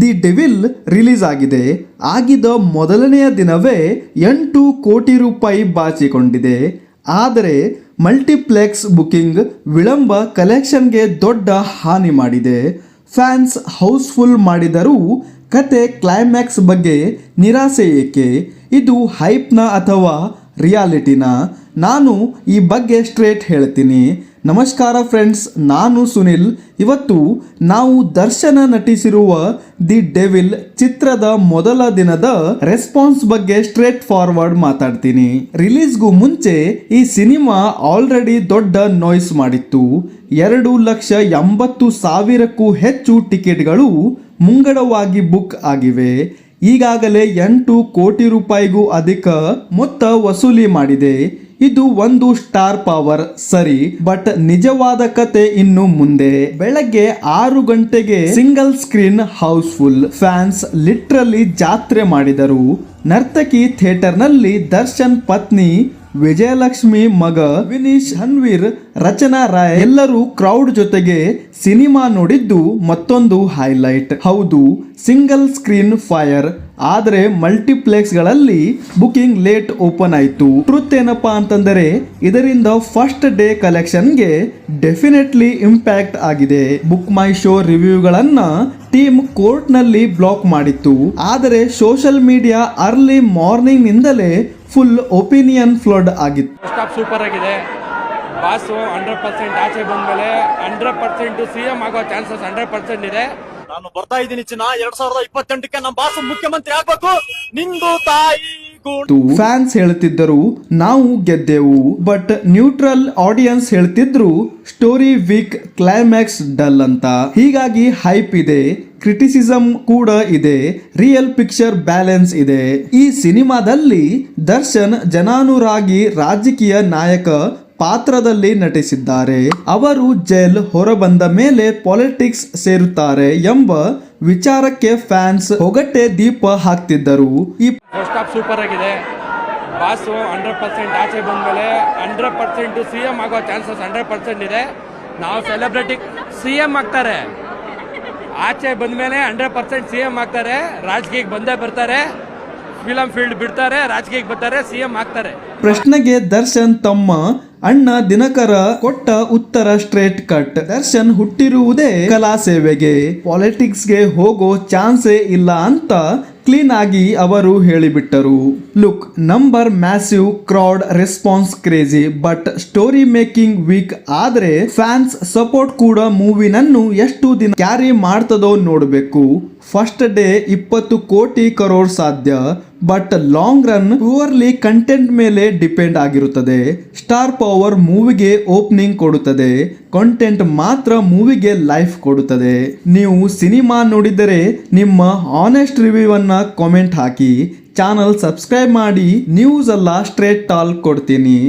The devil release ಆಗಿದೆ. ಆಗಿದ ಮೊದಲನೆಯ ದಿನವೇ ಎಂಟು ಕೋಟಿ ರೂಪಾಯಿ ಬಾಚಿಕೊಂಡಿದೆ. ಆದರೆ ಮಲ್ಟಿಪ್ಲೆಕ್ಸ್ ಬುಕಿಂಗ್ ವಿಳಂಬ ಕಲೆಕ್ಷನ್ಗೆ ದೊಡ್ಡ ಹಾನಿ ಮಾಡಿದೆ. ಫ್ಯಾನ್ಸ್ ಹೌಸ್ಫುಲ್ ಮಾಡಿದರೂ ಕತೆ ಕ್ಲೈಮ್ಯಾಕ್ಸ್ ಬಗ್ಗೆ ನಿರಾಸೆ ಏಕೆ? ಇದು ಹೈಪ್ನ ಅಥವಾ ರಿಯಾಲಿಟಿನ? ನಾನು ಈ ಬಗ್ಗೆ ಸ್ಟ್ರೇಟ್ ಹೇಳ್ತೀನಿ. ನಮಸ್ಕಾರ ಫ್ರೆಂಡ್ಸ್, ನಾನು ಸುನಿಲ್. ಇವತ್ತು ನಾವು ದರ್ಶನ ನಟಿಸಿರುವ ದಿ ಡೆವಿಲ್ ಚಿತ್ರದ ಮೊದಲ ದಿನದ ರೆಸ್ಪಾನ್ಸ್ ಬಗ್ಗೆ ಸ್ಟ್ರೇಟ್ ಫಾರ್ವರ್ಡ್ ಮಾತಾಡ್ತೀನಿ. ರಿಲೀಸ್ಗೂ ಮುಂಚೆ ಈ ಸಿನಿಮಾ ಆಲ್ರೆಡಿ ದೊಡ್ಡ ನಾಯ್ಸ್ ಮಾಡಿತ್ತು. ಎರಡು ಲಕ್ಷ ಎಂಬತ್ತು ಸಾವಿರಕ್ಕೂ ಹೆಚ್ಚು ಟಿಕೆಟ್ಗಳು ಮುಂಗಡವಾಗಿ ಬುಕ್ ಆಗಿವೆ. ಈಗಾಗಲೇ ಎಂಟು ಕೋಟಿ ರೂಪಾಯಿಗೂ ಅಧಿಕ ಮೊತ್ತ ವಸೂಲಿ ಮಾಡಿದೆ. ಇದು ಒಂದು ಸ್ಟಾರ್ ಪವರ್, ಸರಿ, ಬಟ್ ನಿಜವಾದ ಕತೆ ಇನ್ನು ಮುಂದೆ. ಬೆಳಗ್ಗೆ ಆರು ಗಂಟೆಗೆ single screen house full. Fans literally ಜಾತ್ರೆ ಮಾಡಿದರು. ನರ್ತಕಿ ಥಿಯೇಟರ್ನಲ್ಲಿ ದರ್ಶನ್ ಪತ್ನಿ ವಿಜಯಲಕ್ಷ್ಮಿ ಮಗ ವಿನೀಶ್ ಹನ್ವೀರ್, ರಚನಾ ರಾಯ್ ಎಲ್ಲರೂ ಕ್ರೌಡ್ ಜೊತೆಗೆ ಸಿನಿಮಾ ನೋಡಿದ್ದು ಮತ್ತೊಂದು ಹೈಲೈಟ್ ಹೌದು ಸಿಂಗಲ್ ಸ್ಕ್ರೀನ್ ಫೈರ್ ಆದರೆ ಮಲ್ಟಿಪ್ಲೆಕ್ಸ್ಗಳಲ್ಲಿ ಬುಕಿಂಗ್ ಲೇಟ್ ಓಪನ್ ಆಯಿತು. ಟ್ರುತ್ ಏನಪ್ಪಾ ಅಂತಂದರೆ, ಇದರಿಂದ ಫಸ್ಟ್ ಡೇ ಕಲೆಕ್ಷನ್ಗೆ ಡೆಫಿನೆಟ್ಲಿ ಇಂಪ್ಯಾಕ್ಟ್ ಆಗಿದೆ. ಬುಕ್ ಮೈ ಶೋ ರಿವ್ಯೂಗಳನ್ನು ಟೀಮ್ ಕೋರ್ಟ್ನಲ್ಲಿ ಬ್ಲಾಕ್ ಮಾಡಿತ್ತು. ಆದರೆ ಸೋಷಲ್ ಮೀಡಿಯಾ ಅರ್ಲಿ ಮಾರ್ನಿಂಗ್ ನಿಂದಲೇ ಫುಲ್ ಒಪಿನಿಯನ್ ಫ್ಲಡ್ ಆಗಿತ್ತು. ಸೂಪರ್ ಆಗಿದೆ. ಬಾಸು ಹಂಡ್ರೆಡ್ ಪರ್ಸೆಂಟ್ ಆಚೆ ಬಂದಮೇಲೆ ಹಂಡ್ರೆಡ್ ಪರ್ಸೆಂಟ್ ಸಿ ಎಂ ಆಗೋ ಚಾನ್ಸಸ್ ಹಂಡ್ರೆಡ್ ಪರ್ಸೆಂಟ್ ಇದೆ. ನಾನು ಬರ್ತಾ ಇದ್ದೀನಿ ಚಿನ್ನ. ಎರಡ್ ಸಾವಿರದ ಇಪ್ಪತ್ತೆಂಟಕ್ಕೆ ನಮ್ಮ ಬಾಸು ಮುಖ್ಯಮಂತ್ರಿ ಆಗ್ಬೇಕು. ನಿಂದು ತಾಯಿ ಫ್ಯಾನ್ಸ್ ಹೇಳ್ತಿದ್ದರು ನಾವು ಗೆದ್ದೆವು. ಬಟ್ ನ್ಯೂಟ್ರಲ್ ಆಡಿಯನ್ಸ್ ಹೇಳ್ತಿದ್ರು ಸ್ಟೋರಿ ವೀಕ್ ಕ್ಲೈಮ್ಯಾಕ್ಸ್ ಡಲ್ ಅಂತ. ಹೀಗಾಗಿ ಹೈಪ್ ಇದೆ. ಕ್ರಿಟಿಸಿಸಮ್ ಕೂಡ ಇದೆ ರಿಯಲ್ ಪಿಕ್ಚರ್ ಬ್ಯಾಲೆನ್ಸ್ ಇದೆ. ಈ ಸಿನಿಮಾದಲ್ಲಿ ದರ್ಶನ್ ಜನಾನುರಾಗಿ ರಾಜಕೀಯ ನಾಯಕ ಪಾತ್ರದಲ್ಲಿ ನಟಿಸಿದ್ದಾರೆ. ಅವರು ಜೈಲ್ ಹೊರಬಂದ ಮೇಲೆ ಪಾಲಿಟಿಕ್ಸ್ ಸೇರುತ್ತಾರೆ ಎಂಬ ವಿಚಾರಕ್ಕೆ ಫ್ಯಾನ್ಸ್ ಹೊಗಟ್ಟೆ ದೀಪ ಹಾಕ್ತಿದ್ದರು. ಈ ಸೂಪರ್ ಆಗಿದೆ. ಬಾಸು ಹಂಡ್ರೆಡ್ ಪರ್ಸೆಂಟ್ ಆಚೆ ಬಂದಮೇಲೆ ಹಂಡ್ರೆಡ್ ಪರ್ಸೆಂಟ್ ಸಿ ಎಂ ಆಗೋ ಚಾನ್ಸಸ್ ಹಂಡ್ರೆಡ್ ಪರ್ಸೆಂಟ್ ಇದೆ. ನಾವು ಸೆಲೆಬ್ರಿಟಿ ಸಿ ಎಂ ಆಗ್ತಾರೆ. ಆಚೆ ಬಂದಮೇಲೆ ಹಂಡ್ರೆಡ್ ಪರ್ಸೆಂಟ್ ಸಿ ಎಂ ಆಗ್ತಾರೆ. ರಾಜಕೀಯಕ್ಕೆ ಬಂದೇ ಬರ್ತಾರೆ. ಫಿಲಂ ಫೀಲ್ಡ್ ಬಿಡ್ತಾರೆ. ರಾಜಕೀಯಕ್ಕೆ ಬರ್ತಾರೆ. ಸಿ ಎಂ ಆಗ್ತಾರೆ. ಪ್ರಶ್ನೆಗೆ ದರ್ಶನ್ ತಮ್ಮ ಅಣ್ಣ ದಿನಕರ ಕೊಟ್ಟ ಉತ್ತರ ಸ್ಟ್ರೇಟ್ ಕಟ್ ದರ್ಶನ್ ಹುಟ್ಟಿರುವುದೇ ಕಲಾ ಸೇವೆಗೆ. ಪಾಲಿಟಿಕ್ಸ್ಗೆ ಹೋಗೋ ಚಾನ್ಸೇ ಇಲ್ಲ ಅಂತ ಕ್ಲೀನ್ ಆಗಿ ಅವರು ಹೇಳಿಬಿಟ್ಟರು. Look, number massive crowd response crazy, but story making weak ಆದ್ರೆ ಫ್ಯಾನ್ಸ್ ಸಪೋರ್ಟ್ ಕೂಡ ಮೂವಿನನ್ನು ಎಷ್ಟು ದಿನ ಕ್ಯಾರಿ ಮಾಡ್ತದೋ ನೋಡಬೇಕು. ಫಸ್ಟ್ ಡೇ ಇಪ್ಪತ್ತು ಕೋಟಿ ಕರೋಡ್ ಸಾಧ್ಯ. But long run purely content ಮೇಲೆ ಡಿಪೆಂಡ್ ಆಗಿರುತ್ತದೆ. ಸ್ಟಾರ್ ಪವರ್ ಮೂವಿಗೆ ಓಪನಿಂಗ್ ಕೊಡುತ್ತದೆ. ಕಂಟೆಂಟ್ ಮಾತ್ರ ಮೂವಿಗೆ ಲೈಫ್ ಕೊಡುತ್ತದೆ. ನೀವು ಸಿನಿಮಾ ನೋಡಿದರೆ ನಿಮ್ಮ ಆನೆಸ್ಟ್ ರಿವ್ಯೂ ಅನ್ನ ಕಾಮೆಂಟ್ ಹಾಕಿ. ಚಾನಲ್ ಸಬ್ಸ್ಕ್ರೈಬ್ ಮಾಡಿ. ನ್ಯೂಸ್ ಎಲ್ಲ ಸ್ಟ್ರೇಟ್ ಟಾಲ್ ಕೊಡ್ತೀನಿ.